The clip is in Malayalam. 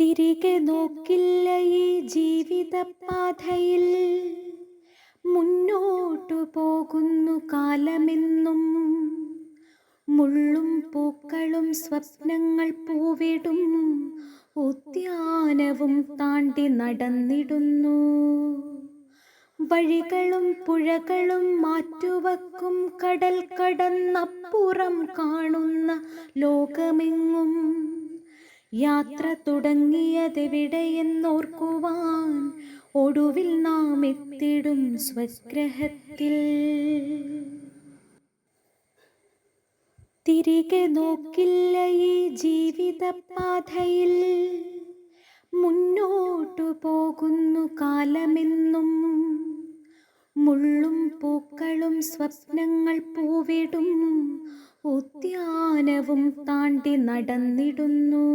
തിരികെ നോക്കില്ല ഈ ജീവിത പാതയിൽ മുന്നോട്ടു പോകുന്നു കാലമെന്നും. മുള്ളും പൂക്കളും സ്വപ്നങ്ങൾ പൂവിടും. ഉദ്യാനവും താണ്ടി നടന്നിടുന്നു. വഴികളും പുഴകളും മാറ്റുവക്കും കടൽ കടന്നപ്പുറം കാണുന്ന ലോകമെങ്ങും. യാത്ര തുടങ്ങിയതെവിടെയെന്നോർക്കുവാൻ ഒടുവിൽ നാം എത്തിടും സ്വഗ്രഹത്തിൽ. തിരികെ നോക്കില്ല ഈ ജീവിതപാതയിൽ. മുന്നോട്ടു പോകുന്നു കാലമെന്നും മുള്ളും പൂക്കളും സ്വപ്നങ്ങൾ പൂവിടും. ഉദ്യാനവും താണ്ടി നടന്നിടുന്നു.